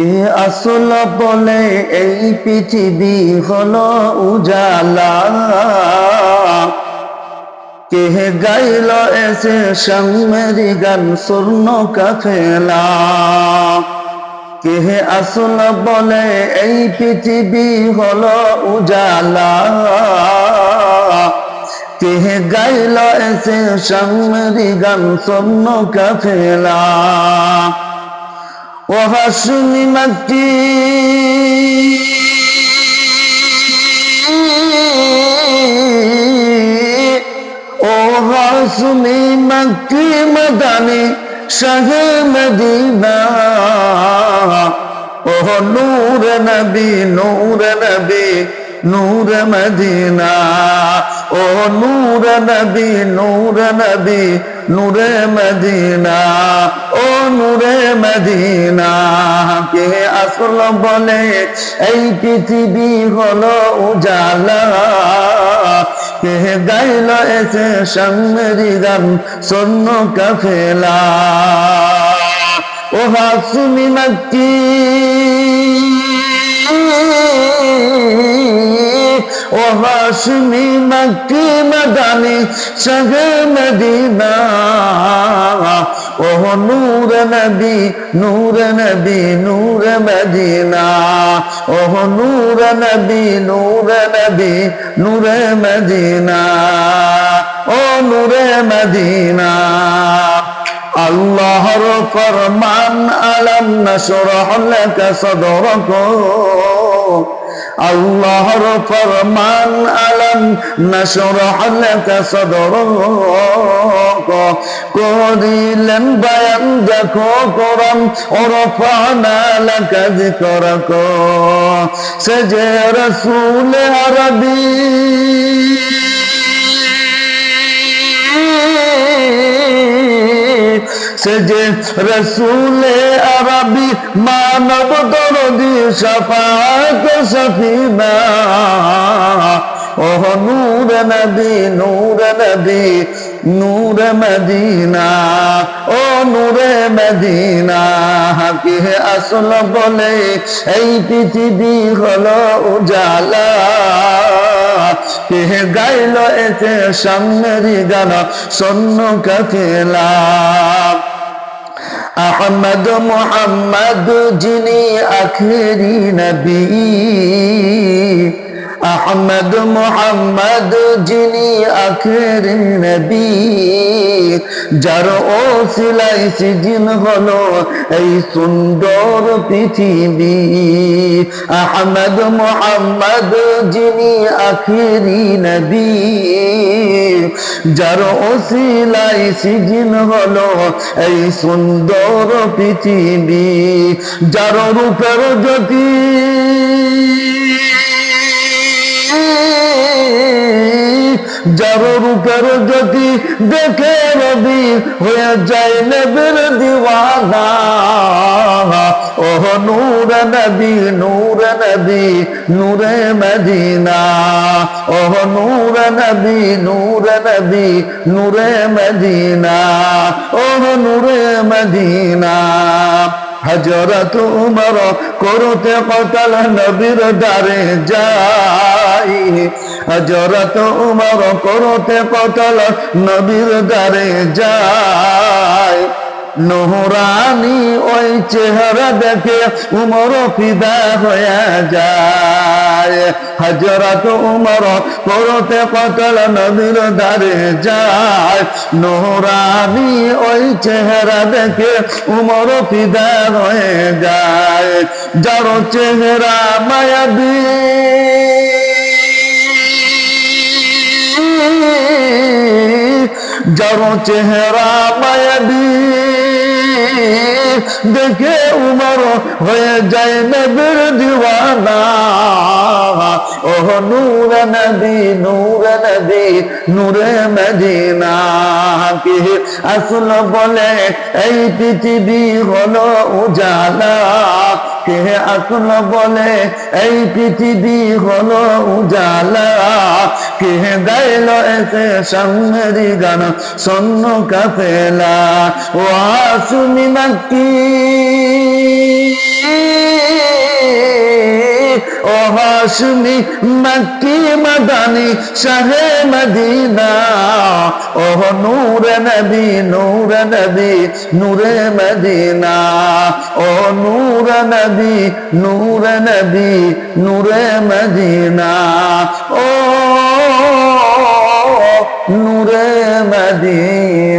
এ আসল বলে এই পৃথিবী হলো উজালা। কে গাইল এসে সামেরি গান, স্বর্ণ কাফেলা কে আসল বলে এই পৃথিবী হলো উজালা। কে গাইল এসে সামেরি গান, স্বর্ণ কাফেলা وحسن مكي وحسن مكي مدني شاه مدينة ওহ নূর নবী নূর নবী নূর মদিনা ও নূর নবী নূর নবী নূরে মদিনা, ও নূরে মদিনা, কে আসল বলে? এই পৃথিবী হলো উজালা। কে গাইল এসে সামরি গান সন্ন কাফেলা। ও হাসুমি মক্কি। ও হাসমি মক্কি মদানি সগে মদিনা। ও নূর নবী নূর নবী, নূর মদিনা। ও নূর নবী নূর নবী, নূর মদিনা। ও নূরে মদিনা। আল্লাহর ফরমান আলম নশরহ লাক সদরক। আল্লাহর ফরমান আলম, নশরহ লাক সদরক করিলেন বায়ান, দেখো করম ওরফানা লাকা যিকরক। সে যে রসুল আরবী। সে যে রসুলে আরবি মানব দরদি সফাত সফিনা। ওহ নূর নবী নূর নবী নূর মদিনা, ও নূরে মদিনা। কে আসল বলে, এই পৃথিবী হলো উজালা। গাইল এতে সামনেরই গান সন্ন কাকেলা আহমদ মোহাম্মদ যিনি আখেরি নবী। আহমদ মোহাম্মদ যিনি আখের নবী। যার ও সিলাই সিজিন হলো এই সুন্দর পৃথিবী। আহমদ মোহাম্মদ যিনি আখেরি নবী। যার ও সিলাই সিজিন হলো এই সুন্দর পৃথিবী। যার রূপের জ্যোতি। যার রূপের যদি দেখে রবি হয়ে যায় নবীর দিওয়ানা ওহ নূর নবী নূর নবী নূরে মদিনা ওহ নূর নবী নূর নবী নূরে মদিনা ওহ নূরে মদিনা হজরত উমর করতে কতল নবীর দ্বারে যাই হজরত উমর করতে কতল নবীর দ্বারে যায়। নোহরানি ওই চেহারা দেখে উমর ফিদা হয়ে যায়। হজরত উমর করতে কতল নবীর দ্বারে যায়। নোহরানি ওই চেহারা দেখে উমর ফিদা হয়ে যায়। যার চেহারা মায়াবী। যার চেহারা মায়াবী দেখে উমর হয়ে যায় নবীর দিওয়ানা। ওহ, নূর নবী নূর নবী, নূরে মদিনা। কে আসল বলে, এই পৃথিবী হলো উজালা। কে আসল বলে, এই পৃথিবী হলো উজালা। কে গাইল এসে সামনেরি গান সন্ন কাফেলা। ও নাকি? ও হাসমি মক্কি মদানি শাহে মদিনা? ও নূর নবী নূর নবী, নূরে মদিনা। ও নূর নবী নূর নবী, নূরে মদিনা। ও নূরে মদিনা।